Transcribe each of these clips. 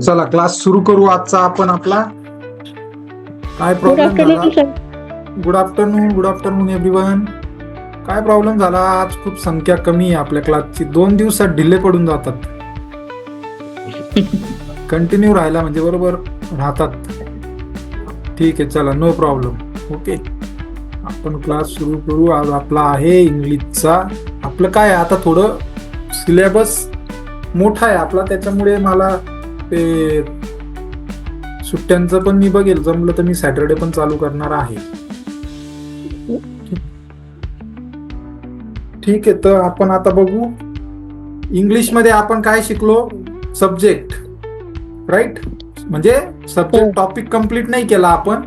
चला क्लास सुरू करू आजचा आपण आपला. काय प्रॉब्लेम झाला? Good afternoon good afternoon everyone काय प्रॉब्लेम झाला? आज खूप संख्या कमी आहे आपल्या क्लासची दोन दिवसात ढिले पडून जातात. कंटिन्यू राहायला म्हणजे बरोबर राहतात. ठीक आहे चला नो प्रॉब्लेम ओके आपण क्लास सुरू करू. आज आपला आहे इंग्लिशचा. आपलं काय आहे, आता थोडं सिलेबस मोठा आहे आपला त्याच्यामुळे मला ते सुट्ट्यांचं पण मी बघेल. जमलं तर मी सॅटरडे पण चालू करणार आहे. ठीक आहे तर आपण आता बघू. इंग्लिशमध्ये आपण काय शिकलो? सब्जेक्ट. राईट? म्हणजे सब्जेक्ट हो. टॉपिक कंप्लीट नाही केला आपण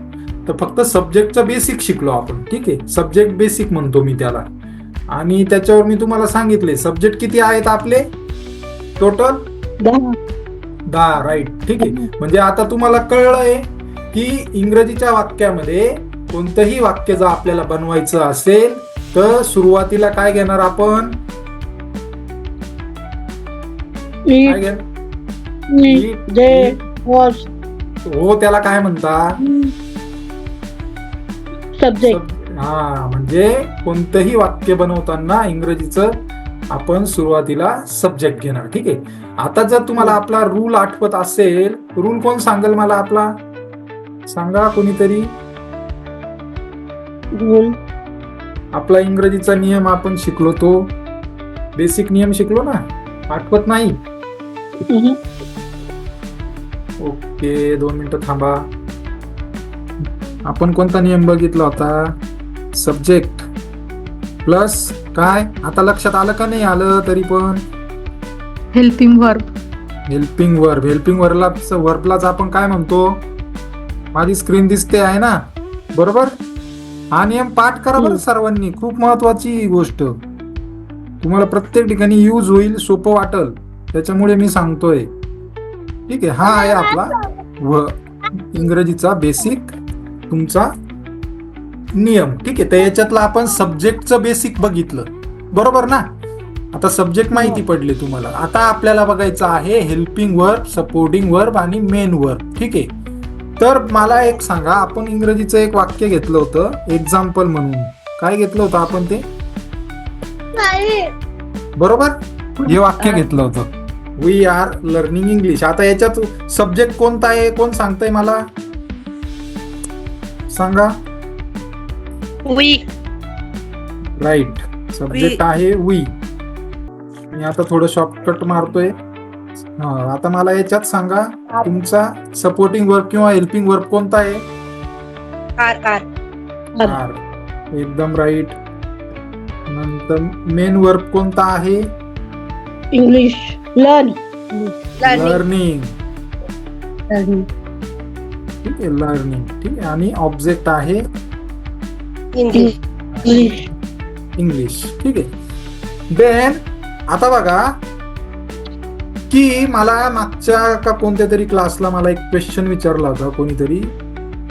तर फक्त सब्जेक्टचं बेसिक शिकलो आपण. ठीक आहे? सब्जेक्ट बेसिक म्हणतो मी त्याला. आणि त्याच्यावर मी तुम्हाला सांगितले सब्जेक्ट किती आहेत आपले? टोटल दहा. राईट ठीक आहे. म्हणजे आता तुम्हाला कळलंय की इंग्रजीच्या वाक्यामध्ये कोणतंही वाक्य जर आपल्याला बनवायचं असेल तर सुरुवातीला काय घेणार आपण? हो त्याला काय म्हणता? सब्जेक्ट हा म्हणजे कोणतंही वाक्य बनवताना इंग्रजीचं आपण सुरुवातीला सब्जेक्ट घेणार ठीक आहे? आता जर तुम्हाला आपला रूल आठवत असेल रूल कोण सांगेल मला आपला? सांगा कोणीतरी. आपला इंग्रजीचा नियम आपण शिकलो तो. बेसिक नियम शिकलो ना? आठवत नाही? ओके दोन मिनिटं थांबा. आपण कोणता नियम बघितला होता? सब्जेक्ट प्लस काय? आता लक्षात आलं का नाही आलं तरी पण? Helping verb helping verb helping वर्बला वर्बलाच आपण काय म्हणतो? माझी स्क्रीन दिसते आहे ना? बरोबर? हा नियम पाठ करा बरं सर्वांनी. खूप महत्वाची गोष्ट. तुम्हाला प्रत्येक ठिकाणी यूज होईल सोपं वाटल. त्याच्यामुळे मी सांगतोय. ठीक आहे? हा आहे आपला व इंग्रजीचा बेसिक तुमचा नियम ठीक आहे? तर याच्यातला आपण सब्जेक्टचं बेसिक बघितलं. बरोबर ना? आता सब्जेक्ट माहिती पडले तुम्हाला. आता आपल्याला बघायचं आहे हेल्पिंग वर्ब सपोर्टिंग वर्ब आणि मेन वर्ब ठीक आहे? तर मला एक सांगा आपण इंग्रजीचं एक वाक्य घेतलं होतं एक्झाम्पल म्हणून. काय घेतलं होतं आपण ते? बरोबर? हे वाक्य घेतलं होतं. वी आर लर्निंग इंग्लिश आता याच्यात सब्जेक्ट कोणता आहे कोण सांगताय मला? सांगा. वी राईट सब्जेक्ट आहे वी मी आता थोडं शॉर्टकट मारतोय. हा आता मला याच्यात सांगा तुमचा सपोर्टिंग वर्क किंवा हेल्पिंग वर्क कोणता आहे? Are are. आर. एकदम राईट नंतर मेन वर्क कोणता आहे? इंग्लिश लर्न लर्निंग लर्निंग ठीक आहे लर्निंग ठीक आहे आणि ऑब्जेक्ट आहे? इंग्लिश इंग्लिश ठीक आहे. देन आता बघा की मला मागच्या का कोणत्या तरी क्लासला मला एक क्वेश्चन विचारला होता कोणीतरी.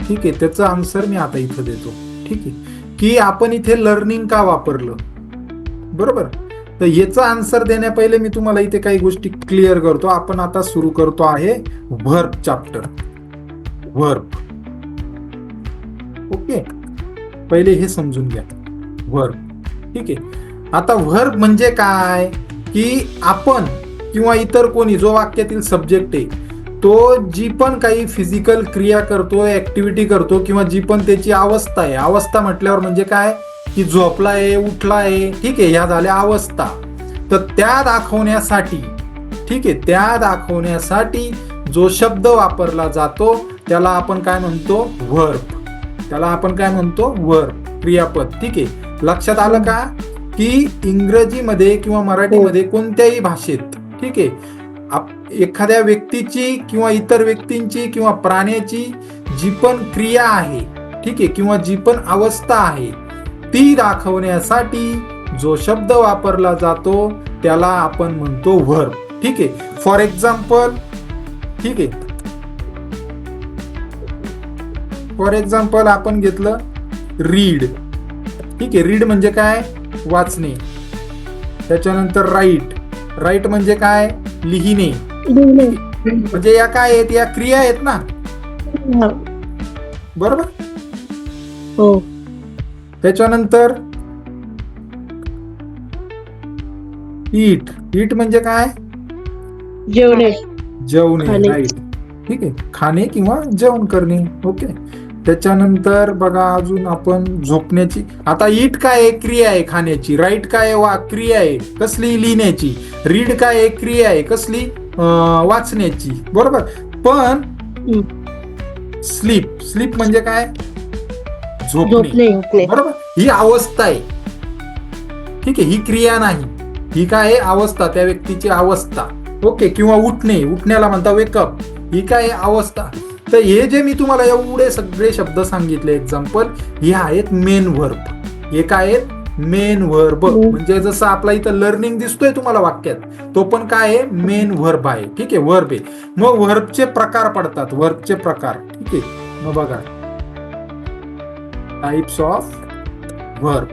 ठीक आहे त्याचं आन्सर मी आता इथं देतो. ठीक आहे. की आपण इथे लर्निंग का वापरलं? बरोबर? तर याचा आन्सर देण्या पहिले मी तुम्हाला इथे काही गोष्टी क्लिअर करतो. आपण आता सुरू करतो आहे व्हर्ब चॅप्टर व्हर्ब ओके पहिले हे समजून घ्या. व्हर्ब ठीक आहे? आता व्हर्ब म्हणजे काय? की आपण किंवा इतर कोणी जो वाक्यातील सब्जेक्ट आहे तो जी पण काही फिजिकल क्रिया करतो ऍक्टिव्हिटी करतो किंवा जी पण त्याची अवस्था आहे अवस्था म्हटल्यावर म्हणजे काय? की झोपला आहे उठला आहे ठीक आहे? ह्या झाल्या अवस्था. तर त्या दाखवण्यासाठी ठीक आहे? त्या दाखवण्यासाठी जो शब्द वापरला जातो त्याला आपण काय म्हणतो? व्हर्ब त्याला आपण काय म्हणतो? वर्ब क्रियापद. ठीक आहे. लक्षात आलं का? की इंग्रजीमध्ये किंवा मराठीमध्ये कोणत्याही भाषेत ठीक आहे एखाद्या व्यक्तीची किंवा इतर व्यक्तींची किंवा प्राण्याची जी पण क्रिया आहे ठीक आहे किंवा जी पण अवस्था आहे ती दाखवण्यासाठी जो शब्द वापरला जातो त्याला आपण म्हणतो व्हर्ब ठीक आहे. फॉर एक्झाम्पल ठीक आहे फॉर एक्झाम्पल आपण घेतलं रीड. ठीक आहे रीड म्हणजे काय? वाचणे. त्याच्यानंतर राईट. राईट म्हणजे काय? लिहिणे. म्हणजे या काय आहेत? या क्रिया आहेत ना? हा. बरोबर? हो. त्याच्यानंतर ईट ईट म्हणजे काय? जेवणे. जेवणे. राईट ठीक आहे. खाणे किंवा जेवण करणे. ओके त्याच्यानंतर बघा अजून आपण झोपण्याची आता ईट काय आहे? क्रिया आहे खाण्याची. राईट काय आहे? वा क्रिया आहे. कसली? लिहिण्याची. रीड काय आहे? क्रिया आहे. कसली? वाचण्याची. बरोबर? पण स्लीप. स्लीप म्हणजे काय? झोपणे. झोपणे बरोबर? ही अवस्था आहे. ठीक आहे ही क्रिया नाही. ही काय आहे? अवस्था. त्या व्यक्तीची अवस्था. ओके किंवा उठणे. उठण्याला म्हणता वेकअप ही काय आहे? अवस्था. तर हे जे मी तुम्हाला एवढे सगळे शब्द सांगितले एक्झाम्पल हे आहेत मेन वर्ब हे काय आहेत? मेन वर्ब हम्म. म्हणजे जसं आपला इथं लर्निंग दिसतोय तुम्हाला वाक्यात तो पण काय आहे? मेन वर्ब आहे. ठीक आहे? वर्ब आहे. मग वर्बचे प्रकार पडतात. वर्बचे प्रकार. ठीक आहे? मग बघा. टाइप्स ऑफ वर्ब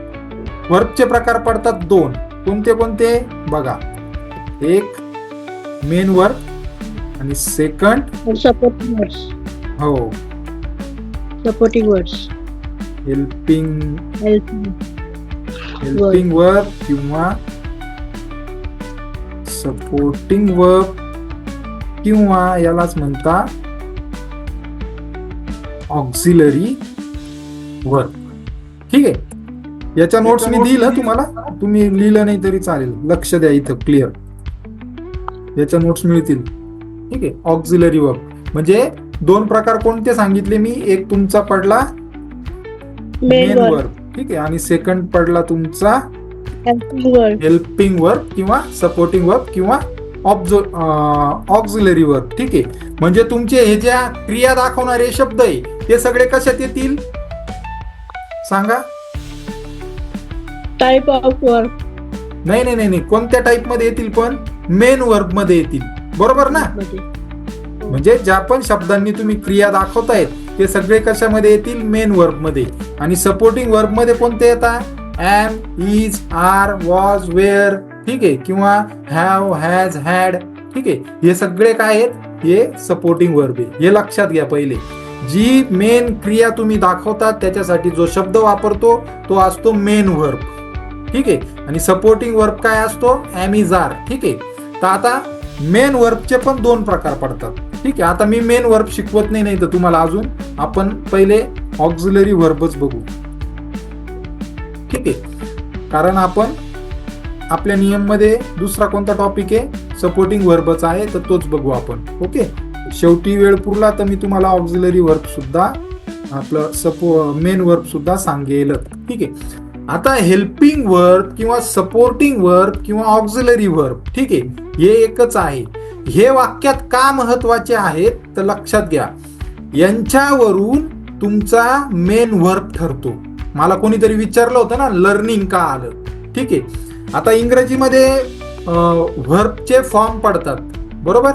वर्बचे प्रकार पडतात दोन. कोणते कोणते? बघा. एक मेन वर्ब आणि सेकंड हो. Supporting words helping help helping verb किंवा सपोर्टिंग वर्ब किंवा यालाच म्हणता ऑक्झिलरी वर्ब ठीक आहे? याच्या नोट्स मी दिलं तुम्हाला. तुम्ही लिहिलं नाही तरी चालेल. लक्ष द्या इथं क्लिअर याच्या नोट्स मिळतील. ठीक आहे? ऑक्झिलरी वर्ब म्हणजे दोन प्रकार कोणते सांगितले मी? एक तुमचा पडला मेन वर्ब ठीक आहे. आणि सेकंड पडला तुमचा हेल्पिंग वर्ब किंवा सपोर्टिंग वर्ब किंवा ऑक्झिलरी वर्ब ठीक आहे. म्हणजे तुमचे हे ज्या क्रिया दाखवणारे शब्द आहे ते सगळे कशात येतील? सांगा. टाइप ऑफ वर्ड नाही नाही नाही कोणत्या टाईपमध्ये येतील पण? मेन वर्बमध्ये येतील. बरोबर ना? म्हणजे ज्या पण शब्दांनी तुम्ही क्रिया दाखवतायत ते सगळे कशामध्ये येतील? मेन वर्बमध्ये आणि सपोर्टिंग वर्बमध्ये कोणते येतात am is are was were ठीक आहे? किंवा हॅव हॅज हॅड ठीक आहे? हे सगळे काय आहेत? हे सपोर्टिंग वर्ब आहे. हे लक्षात घ्या पहिले. जी मेन क्रिया तुम्ही दाखवतात त्याच्यासाठी जो शब्द वापरतो तो असतो मेन वर्ब ठीक आहे? आणि सपोर्टिंग वर्ब काय असतो? एम इज आर ठीक आहे? तर आता मेन वर्बचे पण दोन प्रकार पडतात. ठीक आहे आता मी मेन वर्ब शिकवत नाही नाही तर तुम्हाला अजून आपण पहिले ऑक्झिलरी वर्बच बघू. ठीक आहे कारण आपण आपल्या नियममध्ये दुसरा कोणता टॉपिक आहे? सपोर्टिंग वर्बच आहे तर तोच बघू आपण. ओके? शेवटी वेळ पुरला तर मी तुम्हाला ऑक्झिलरी वर्ब सुद्धा आपलं सपो मेन वर्ब सुद्धा सांगेल. ठीक आहे. आता हेल्पिंग वर्ब किंवा सपोर्टिंग वर्ब किंवा ऑक्झिलरी वर्ब ठीक आहे. हे एकच आहे. हे वाक्यात का महत्त्वाचे आहेत तर लक्षात घ्या. यांच्यावरून तुमचा मेन वर्ब ठरतो. मला कोणीतरी विचारलं होतं ना लर्निंग का आलं? ठीक आहे. आता इंग्रजीमध्ये व्हर्बचे फॉर्म पडतात. बरोबर?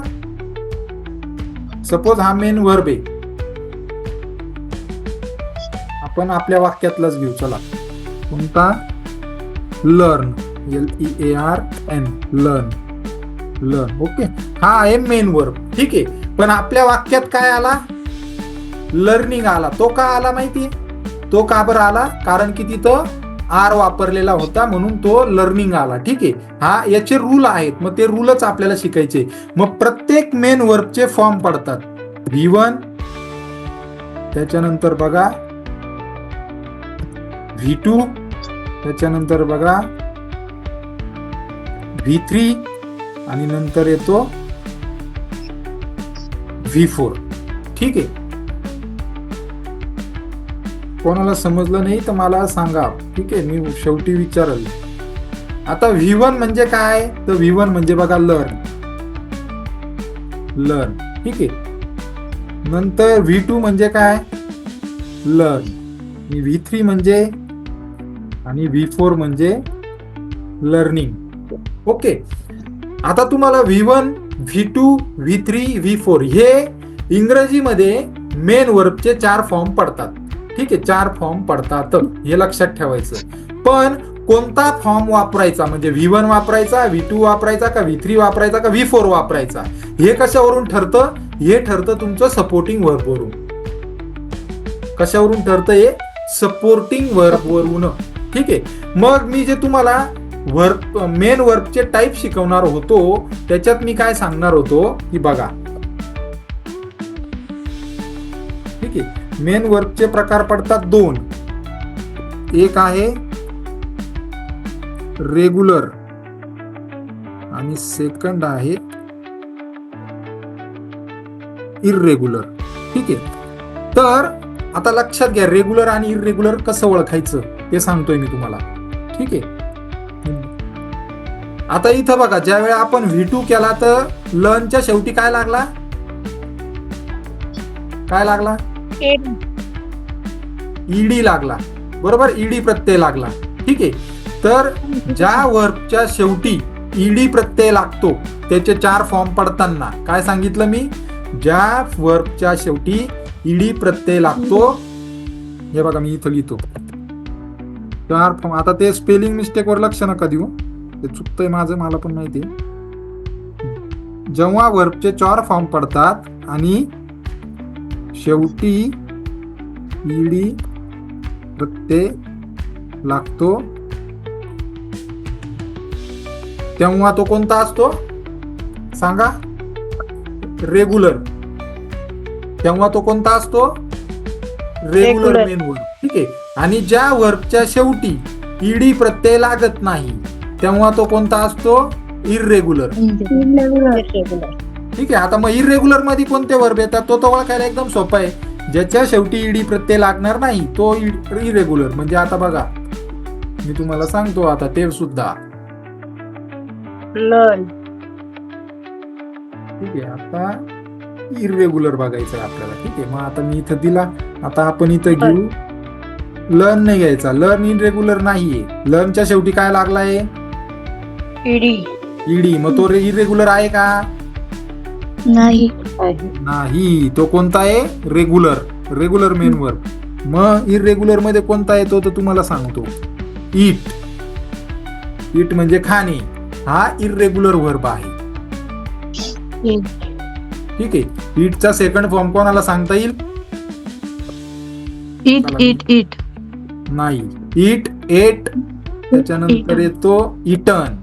सपोज हा मेन वर्ब आहे. आपण आपल्या वाक्यातलाच घेऊ. चला. कोणता? Learn L E A R N learn learn okay. हा आहे मेन वर्ब ठीक आहे. पण आपल्या वाक्यात काय आला? लर्निंग आला. तो का आला माहितीये? तो का बरं आला? कारण की तिथं आर वापरलेला होता म्हणून तो लर्निंग आला. ठीक आहे. हा याचे रूल आहेत. मग ते रूलच आपल्याला शिकायचे. मग प्रत्येक मेन वर्बचे फॉर्म पडतात. व्ही वन त्याच्यानंतर बघा. व्ही टू त्याच्यानंतर बघा. व्ही थ्री आणि नंतर येतो व्ही फोर ठीक आहे? कोणाला समजलं नाही तर मला सांगा. ठीक आहे? मी शेवटी विचारल. आता व्ही वन म्हणजे काय? तर व्ही वन म्हणजे बघा लर्न लर्न ठीक आहे? नंतर व्ही टू म्हणजे काय? लर्न व्ही थ्री म्हणजे आणि व्ही फोर म्हणजे लर्निंग ओके? आता तुम्हाला V one V two V three V four हे इंग्रजीमध्ये मेन वर्बचे चार फॉर्म पडतात. ठीक आहे चार फॉर्म पडतात. हे लक्षात ठेवायचं. पण कोणता फॉर्म वापरायचा? म्हणजे व्ही वन वापरायचा व्ही टू वापरायचा का व्ही थ्री वापरायचा का व्ही फोर वापरायचा? हे कशावरून ठरतं? हे ठरतं तुमचं सपोर्टिंग वर्बवरून कशावरून ठरतं हे? सपोर्टिंग वर्बवरून ठीक आहे. मग मी जे तुम्हाला वर्क मेन वर्कचे टाईप शिकवणार होतो. त्याच्यात मी काय सांगणार होतो? की बघा. ठीक आहे. मेन वर्कचे प्रकार पडतात दोन. एक आहे रेग्युलर आणि सेकंड आहे इरेग्युलर ठीक आहे. तर आता लक्षात घ्या रेग्युलर आणि इरेग्युलर कसं ओळखायचं? ते सांगतोय मी तुम्हाला. ठीक आहे. आता इथं बघा ज्या वेळा आपण व्ही टू केला तर लर्नच्या शेवटी काय लागला? काय लागला? ईडी लागला. बरोबर? ईडी प्रत्यय लागला. ठीक आहे? तर ज्या वर्बच्या शेवटी ईडी प्रत्यय लागतो त्याचे चार फॉर्म पडताना काय सांगितलं मी? ज्या वर्बच्या शेवटी ईडी प्रत्यय लागतो हे बघा मी इथं लिहितो. चार फॉर्म आता ते स्पेलिंग मिस्टेक वर लक्ष नका देऊ. ते चुकतंय माझं मला पण माहिती जेव्हा वर्बचे चार फॉर्म पडतात आणि शेवटी ईडी प्रत्यय लागतो तेव्हा तो कोणता असतो? सांगा. रेग्युलर तेव्हा तो कोणता असतो? Regular Regular. मेन वर्ब ठीक आहे. आणि ज्या वर्बच्या शेवटी ईडी प्रत्यय लागत नाही तेव्हा तो कोणता असतो? इरेग्युलर ठीक आहे आता मग इरेग्युलरमध्ये कोणते वर्ब येतात? तो तो ओळखायला एकदम सोपा आहे. ज्याच्या शेवटी ईडी प्रत्यय लागणार नाही तो इरेग्युलर म्हणजे आता बघा मी तुम्हाला सांगतो आता ते सुद्धा. लर्न ठीक आहे आता इरेग्युलर बघायचं आहे आपल्याला. ठीक आहे मग आता मी इथं दिला. आता आपण इथं घेऊ. लर्न नाही घ्यायचा. लर्न इरेग्युलर नाहीये. लर्नच्या शेवटी काय लागलाय? ईडी ईडी मग तो इरेग्युलर आहे का? नाही. नाही तो कोणता आहे? रेग्युलर रेग्युलर मेन वर्ब मग इरेग्युलरमध्ये कोणता येतो तर तुम्हाला सांगतो. इट इट म्हणजे खाणे. हा इरेग्युलर वर्ब आहे. ठीक आहे. इटचा सेकंड फॉर्म कोणाला सांगता येईल? इट इट इट नाही. इट एट त्याच्यानंतर. येतो इटन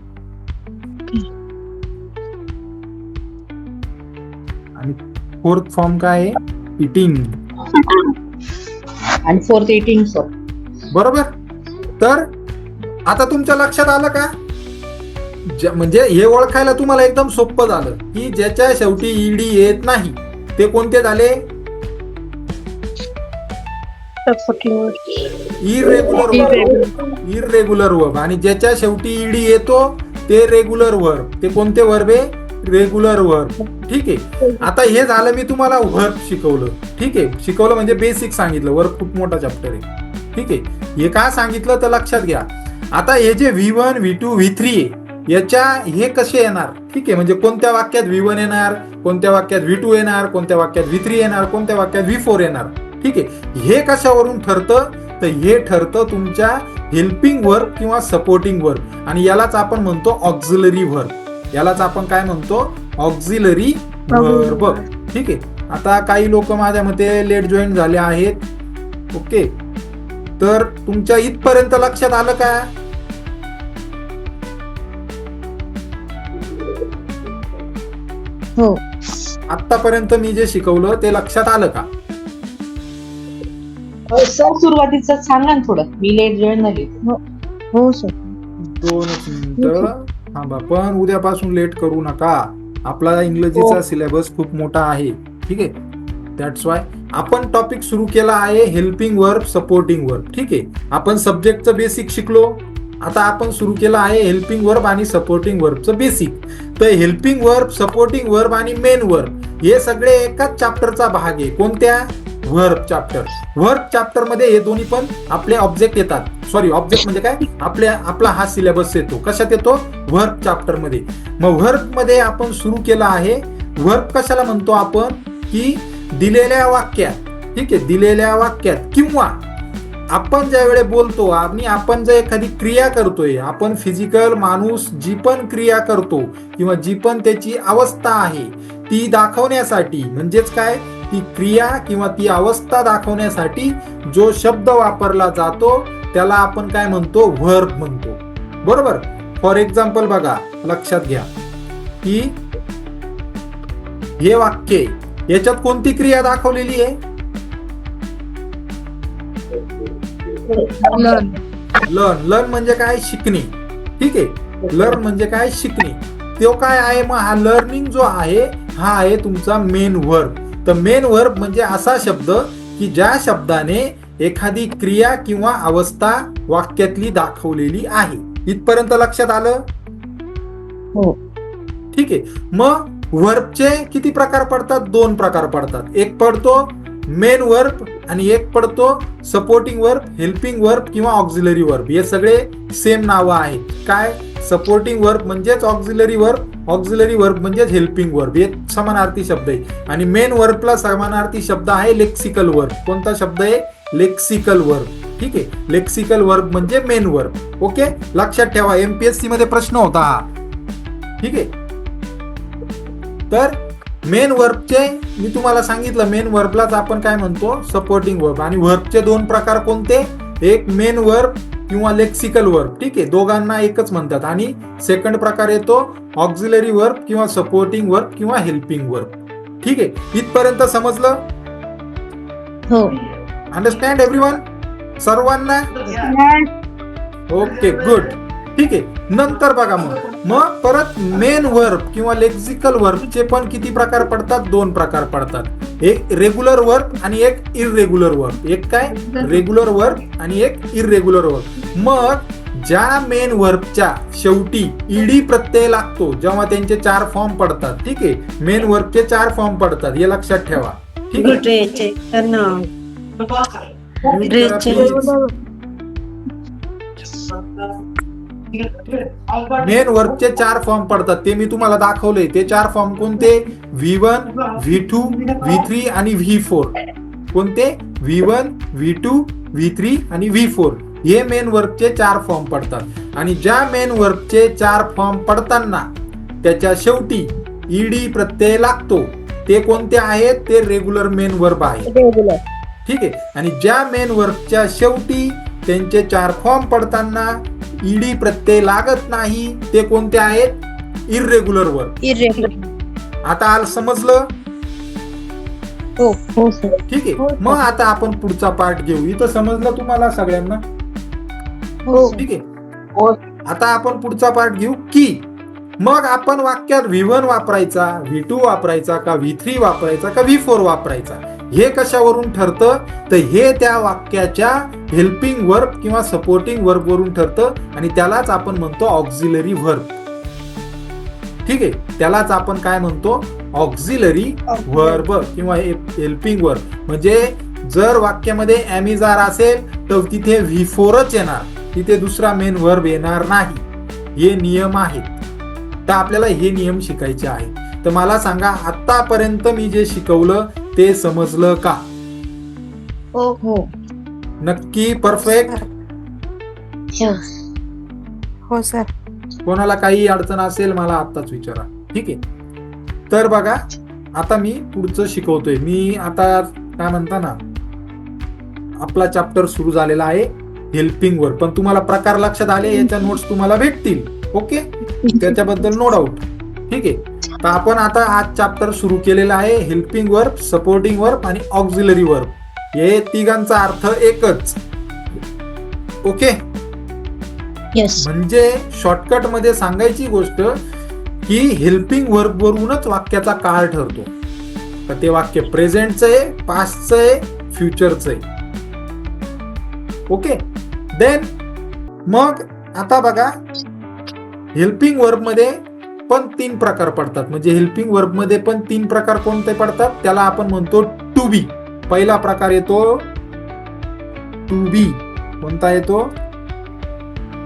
फोर्थ फॉर्म काय आहे? इटिंग आणि फोर्थ एटीन सर बरोबर? तर आता तुमच्या लक्षात आलं का? म्हणजे हे ओळखायला तुम्हाला एकदम सोपं झालं की ज्याच्या शेवटी ईडी येत नाही ते कोणते झाले? इरेग्युलर इरेग्युलर वर्ब आणि ज्याच्या शेवटी ईडी येतो ते रेग्युलर वर्ब ते कोणते वर्ब आहे? रेग्युलर वर्ब ठीक आहे. आता हे झालं मी तुम्हाला वर्ब शिकवलं. ठीक आहे. शिकवलं म्हणजे बेसिक सांगितलं. वर्ब खूप मोठा चॅप्टर आहे. ठीक आहे. हे का सांगितलं तर लक्षात घ्या. आता हे जे V one V two V three आहे याच्या हे कसे येणार? ठीक आहे. म्हणजे कोणत्या वाक्यात व्ही वन येणार? कोणत्या वाक्यात व्ही टू येणार? कोणत्या वाक्यात व्ही थ्री येणार? कोणत्या वाक्यात व्ही फोर येणार? ठीक आहे. हे कशावरून ठरतं? तर हे ठरतं तुमच्या हेल्पिंग वर्क किंवा सपोर्टिंग वर्क आणि यालाच आपण म्हणतो ऑक्झिलरी वर्क यालाच आपण काय म्हणतो? ऑक्झिलरी वर्ब ठीक? आहे आता काही लोक माझ्या मते लेट जॉईन झाले आहेत. ओके तर तुमच्या इथपर्यंत लक्षात आलं का? हो. आतापर्यंत मी जे शिकवलं ते लक्षात आलं का? सर सुरुवातीचं सांगा ना थोडं. मी लेट जॉईन झाली हो सर. दोनच मिनिटं. थांबा पण उद्यापासून लेट करू नका. आपला इंग्रजीचा हो. सिलेबस खूप मोठा आहे. ठीक आहे? दॅट्स वाय आपण टॉपिक सुरू केला आहे हेल्पिंग वर्ब सपोर्टिंग वर्ब ठीक आहे? आपण सब्जेक्टचं बेसिक शिकलो. आता आपण सुरू केलं आहे हेल्पिंग वर्ब आणि सपोर्टिंग वर्बचं बेसिक तर हेल्पिंग वर्ब सपोर्टिंग वर्ब आणि मेन वर्ब हे सगळे एकाच चॅप्टरचा भाग आहे. कोणत्या? वर्क चॅप्टर वर्क चॅप्टरमध्ये हे दोन्ही पण आपले ऑब्जेक्ट येतात. सॉरी ऑब्जेक्ट म्हणजे काय? आपल्या आपला हा सिलेबस येतो. कशात येतो? वर्क चॅप्टरमध्ये. मग वर्कमध्ये आपण सुरू केला आहे. वर्क कशाला म्हणतो आपण? की दिलेल्या वाक्यात. ठीक आहे? दिलेल्या वाक्यात किंवा आपण ज्या वेळे बोलतो आणि आपण जर एखादी क्रिया करतोय आपण फिजिकल माणूस जी पण क्रिया करतो किंवा जी पण त्याची अवस्था आहे ती दाखवण्यासाठी म्हणजेच काय? ती क्रिया किंवा ती अवस्था दाखवण्यासाठी जो शब्द वापरला जातो त्याला आपण काय म्हणतो? व्हर्ब म्हणतो. बरोबर? फॉर एक्झाम्पल बघा लक्षात घ्या. की हे वाक्य. याच्यात कोणती क्रिया दाखवलेली आहे? लर्न लर्न लर्न म्हणजे काय? शिकणे. ठीक आहे? लर्न म्हणजे काय? शिकणे. तो काय आहे? मग हा लर्निंग जो आहे हा आहे तुमचा मेन वर्ब तर मेन वर्ब म्हणजे असा शब्द की ज्या शब्दाने एखादी क्रिया किंवा अवस्था वाक्यातली दाखवलेली आहे. इथपर्यंत लक्षात आलं? हो. ठीक आहे. मग वर्बचे किती प्रकार पडतात? दोन प्रकार पडतात. एक पडतो मेन वर्ब आणि एक पडतो सपोर्टिंग वर्ब हेल्पिंग वर्ब किंवा ऑक्झिलरी वर्ब हे सगळे सेम नावं आहेत. काय? सपोर्टिंग वर्ब म्हणजेच ऑक्झिलरी वर्ब ऑक्झिलरी वर्ब म्हणजेच हेल्पिंग वर्ब हे समानार्थी शब्द आहे आणि मेन वर्बला समानार्थी शब्द आहे लेक्सिकल वर्ब कोणता शब्द आहे? लेक्सिकल वर्ब ठीक आहे? लेक्सिकल वर्ब म्हणजे मेन वर्ब ओके लक्षात ठेवा. एमपीएससी मध्ये प्रश्न होता. हा ठीक आहे? तर मेन वर्बचे मी तुम्हाला सांगितलं मेन वर्बलाच आपण काय म्हणतो? सपोर्टिंग वर्ब आणि वर्बचे दोन प्रकार कोणते? एक मेन वर्ब किंवा लेक्सिकल वर्ब ठीक आहे? दोघांना एकच म्हणतात. आणि सेकंड प्रकार येतो ऑक्झिलरी वर्ब किंवा सपोर्टिंग वर्ब किंवा हेल्पिंग वर्ब ठीक आहे? इथपर्यंत समजलं? हो. अंडरस्टँड एव्हरीवन सर्वांना? ओके गुड ठीक आहे. नंतर बघा मग. मग परत मेन वर्ब किंवा लेक्झिकल वर्बचे पण किती प्रकार पडतात? दोन प्रकार पडतात. एक रेग्युलर वर्ब आणि एक इरेग्युलर वर्ब एक काय? रेग्युलर वर्ब आणि एक इरेग्युलर वर्ब मग ज्या मेन वर्बच्या शेवटी ईडी प्रत्यय लागतो जेव्हा त्यांचे चार फॉर्म पडतात. ठीक आहे? मेन वर्बचे चार फॉर्म पडतात. हे लक्षात ठेवा. ठीक आहे? मेन वर्कचे चार फॉर्म पडतात. ते मी तुम्हाला दाखवले ते चार फॉर्म कोणते? V one V two V three आणि व्ही फोर कोणते? V one V two V three आणि व्ही फोर हे मेन वर्कचे चार फॉर्म पडतात. आणि ज्या मेन वर्कचे चार फॉर्म पडताना त्याच्या शेवटी ईडी प्रत्यय लागतो. ते कोणते आहेत? ते रेग्युलर मेन वर्ब आहे. ठीक आहे? आणि ज्या मेन वर्कच्या शेवटी त्यांचे चार फॉर्म पडताना ईडी प्रत्यय लागत नाही ते कोणते आहेत? इरेग्युलर वर्क इरेग्युलर आता आल समजलं? हो. सर ठीक आहे. मग आता आपण पुढचा पार्ट घेऊ. इथं समजलं तुम्हाला सगळ्यांना? हो ठीक आहे. आता आपण पुढचा पार्ट घेऊ. की मग आपण वाक्यात व्ही वन वापरायचा व्ही टू वापरायचा का व्ही थ्री वापरायचा का व्ही फोर वापरायचा? हे कशावरून ठरतं? तर हे त्या वाक्याच्या हेल्पिंग वर्ब किंवा सपोर्टिंग वर्ब वरून ठरतं आणि त्यालाच आपण म्हणतो ऑक्झिलरी वर्ब ठीक आहे? त्यालाच आपण काय म्हणतो? ऑक्झिलरी वर्ब किंवा हेल्पिंग वर्ब म्हणजे जर वाक्यामध्ये ॲमिजार असेल तर तिथे व्ही फोरच येणार. तिथे दुसरा मेन वर्ब येणार नाही. हे नियम आहेत. तर आपल्याला हे नियम शिकायचे आहेत. तर मला सांगा आतापर्यंत मी जे शिकवलं ते समजलं का? हो हो. नक्की परफेक्ट हो सर कोणाला काही अडचण असेल मला आत्ताच विचारा. ठीक आहे? तर बघा आता मी पुढचं शिकवतोय. मी आता काय म्हणता ना आपला चॅप्टर सुरू झालेला आहे हेल्पिंग वर. पण तुम्हाला प्रकार लक्षात आले याच्या नोट्स तुम्हाला भेटतील. ओके? त्याच्याबद्दल नो डाऊट ठीक आहे? तर आपण आता आज चॅप्टर सुरू केलेला आहे हेल्पिंग वर्ब सपोर्टिंग वर्ब आणि ऑक्झिलरी वर्ब हे तिघांचा अर्थ एकच. ओके म्हणजे शॉर्टकटमध्ये सांगायची गोष्ट की हेल्पिंग वर्ब वरूनच वाक्याचा काळ ठरतो. तर ते वाक्य प्रेझेंटचं आहे पास्टचं आहे फ्युचरचं आहे. ओके देन मग आता बघा हेल्पिंग वर्बमध्ये पण तीन प्रकार पडतात. म्हणजे हेल्पिंग वर्बमध्ये पण तीन प्रकार कोणते पडतात? त्याला आपण म्हणतो टू बी पहिला प्रकार येतो टू बी कोणता येतो?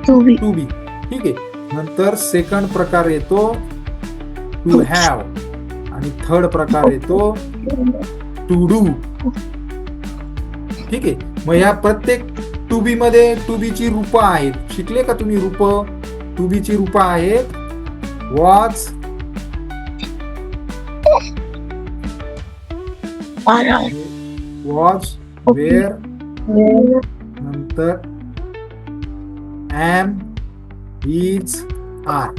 टू बी टू बी ठीक आहे. नंतर सेकंड प्रकार येतो टू हॅव आणि थर्ड प्रकार येतो टू डू ठीक आहे. मग या प्रत्येक टू बी मध्ये टू बी ची रूप आहेत. शिकले का तुम्ही रूप? टू बी ची रूप आहेत. वॉच वॉच वेअर नंतर एम इज आर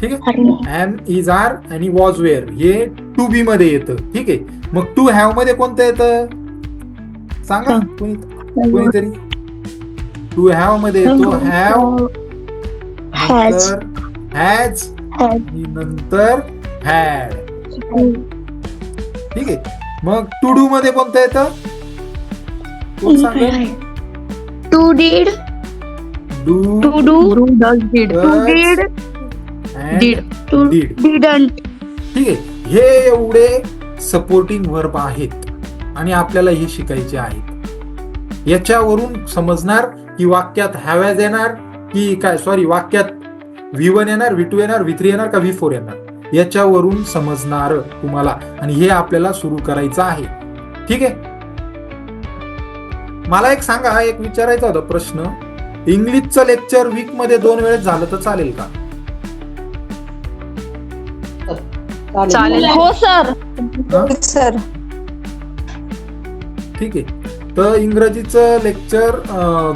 ठीक आहे? एम इज आर आणि वॉज वेअर हे टू बी मध्ये येतं. ठीक आहे? मग टू हॅवमध्ये कोणतं येतं? सांगा कोणी कोणीतरी. टू हॅवमध्ये येतो हॅव. नंतर हॅज नंतर हॅड ठीक आहे? मग टू डू मध्ये कोणतं येतं कोण सांगेल? To did. Do. To do does did. To. To. Didn't ठीक आहे. हे एवढे सपोर्टिंग वर्ब आहेत आणि आपल्याला हे शिकायचे आहेत. याच्यावरून समजणार की वाक्यात हॅवॅज येणार की काय सॉरी वाक्यात व्ही वन येणार व्ही टू येणार व्ही थ्री येणार का व्ही फोर येणार? याच्यावरून समजणार तुम्हाला. आणि हे आपल्याला सुरू करायचं आहे. ठीक आहे? मला एक सांगा एक विचारायचा होता प्रश्न. इंग्लिशचं लेक्चर वीकमध्ये दोन वेळेस झालं तर चालेल का? चालेल. हो सर. हा? सर. ठीक आहे. तर इंग्रजीचं लेक्चर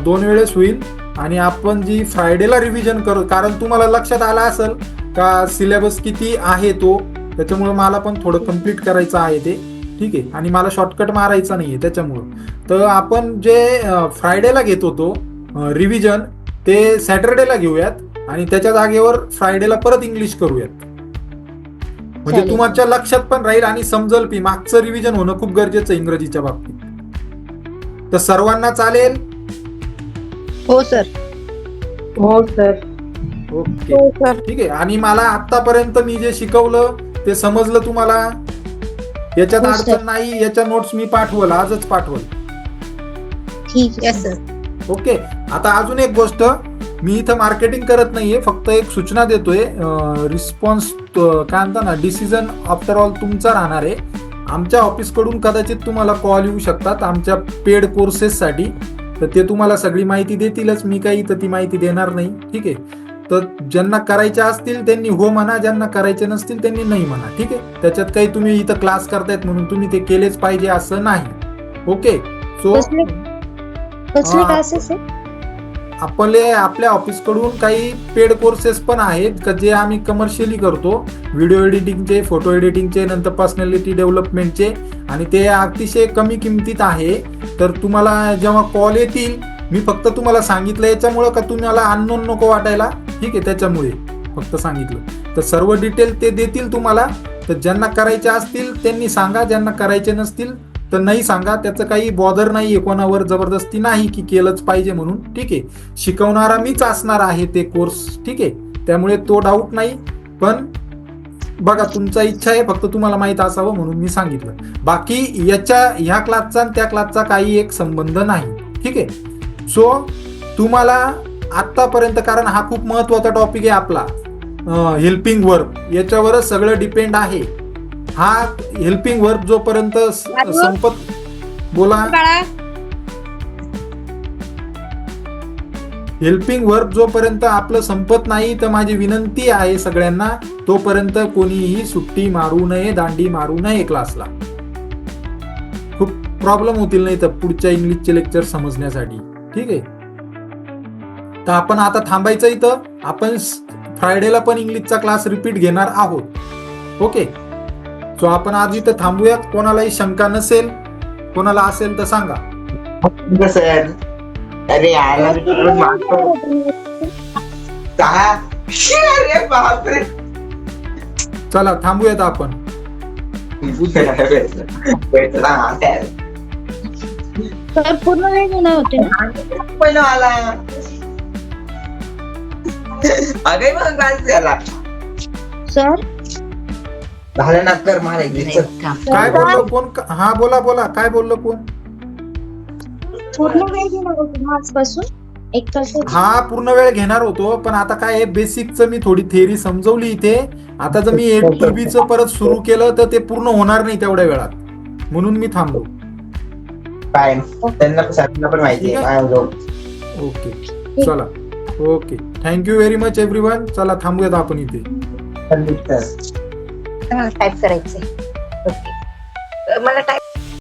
दोन वेळेस होईल. आणि आपण जी फ्रायडेला रिव्हिजन करू कारण तुम्हाला लक्षात आलं असेल का सिलेबस किती आहे तो त्याच्यामुळे मला पण थोडं कंप्लीट करायचं आहे ते. ठीक आहे? आणि मला शॉर्टकट मारायचा नाही आहे त्याच्यामुळं. तर आपण जे फ्रायडेला घेत होतो रिव्हिजन ते सॅटरडेला घेऊयात आणि त्याच्या जागेवर फ्रायडेला परत इंग्लिश करूयात. म्हणजे. तुमच्या लक्षात पण राहील आणि समजल की मागचं रिव्हिजन होणं खूप गरजेचं आहे इंग्रजीच्या बाबतीत. तर सर्वांना चालेल? हो सर. हो सर. ओके. हो सर. ठीक आहे. आणि मला आतापर्यंत मी जे शिकवलं ते समजलं तुम्हाला? याच्यात हो. अडचण नाही याच्या नोट्स मी पाठवल आजच पाठवल. ठीक आहे सर. ओके. आता अजून एक गोष्ट मी इथं मार्केटिंग करत नाहीये फक्त एक सूचना देतोय. रिस्पॉन्स काय म्हणता ना डिसिजन आफ्टर ऑल तुमचा राहणार आहे. आमच्या ऑफिसकडून कदाचित तुम्हाला कॉल येऊ शकतात आमच्या पेड कोर्सेससाठी तर ते तुम्हाला सगळी माहिती देतीलच. मी काही इथं ती माहिती देणार नाही. ठीक आहे. तर ज्यांना करायच्या असतील त्यांनी हो म्हणा ज्यांना करायचे नसतील त्यांनी नाही म्हणा. ठीक आहे? त्याच्यात काही तुम्ही इथं क्लास करतायत म्हणून तुम्ही ते केलेच पाहिजे असं नाही. ओके सो आपले आपल्या ऑफिसकडून काही पेड कोर्सेस पण आहेत का जे आम्ही कमर्शियली करतो. व्हिडिओ एडिटिंगचे फोटो एडिटिंगचे नंतर पर्सनॅलिटी डेव्हलपमेंटचे आणि ते अतिशय कमी किमतीत आहे. तर तुम्हाला जेव्हा कॉल येतील मी फक्त तुम्हाला सांगितलं याच्यामुळं का तुम्हाला अननोन नको वाटायला? ठीक आहे त्याच्यामुळे फक्त सांगितलं. तर सर्व डिटेल ते देतील तुम्हाला. तर ज्यांना करायचे असतील त्यांनी सांगा. ज्यांना करायचे नसतील तर नाही सांगा. त्याचं काही बॉदर नाही आहे कोणावर जबरदस्ती नाही की केलंच पाहिजे म्हणून. ठीक आहे. शिकवणारा मीच असणार आहे ते कोर्स ठीक आहे. त्यामुळे तो डाऊट नाही. पण बघा तुमचा इच्छा आहे फक्त तुम्हाला माहीत असावं म्हणून मी सांगितलं. बाकी याच्या ह्या क्लासचा आणि त्या क्लासचा काही एक संबंध नाही. ठीक आहे. सो तुम्हाला आतापर्यंत कारण हा खूप महत्त्वाचा टॉपिक आहे आपला. हेल्पिंग वर्क याच्यावरच सगळं डिपेंड आहे. हा हेल्पिंग वर्क जोपर्यंत? संपत बोला. हेल्पिंग वर्क जोपर्यंत आपलं संपत नाही तर माझी विनंती आहे सगळ्यांना तोपर्यंत कोणीही सुट्टी मारू नये दांडी मारू नये क्लासला खूप प्रॉब्लेम होतील नाही तर पुढच्या इंग्लिशचे लेक्चर समजण्यासाठी. ठीक आहे? तर आपण आता थांबायचं इथं. आपण फ्रायडेला पण इंग्लिशचा क्लास रिपीट घेणार आहोत. ओके? सो आपण आज इथं थांबूयात. कोणालाही शंका नसेल कोणाला असेल तर सांगा. सर अरे अरे बापरे. चला थांबूयात आपण. पूर्ण वेळ होते. आला? अगे मग काय झाला. सर? झालं ना कर मला. काय बोललो कोण हा बोला बोला काय बोललो कोण? पूर्ण वेळ घेणार होते ना आजपासून? एक तास हा पूर्ण वेळ घेणार होतो पण आता काय बेसिकचं मी थोडी थेअरी समजवली इथे. आता जर मी ए टू बी च परत सुरू केलं तर ते पूर्ण होणार नाही तेवढ्या वेळात. म्हणून मी थांबलो. काय त्यांना पण माहिती आहे. काय होतं. ओके. चला. Okay. Thank you very much everyone चला थांबूयात आपण इथे. मला टाईप करायचंय. ओके मला टाईप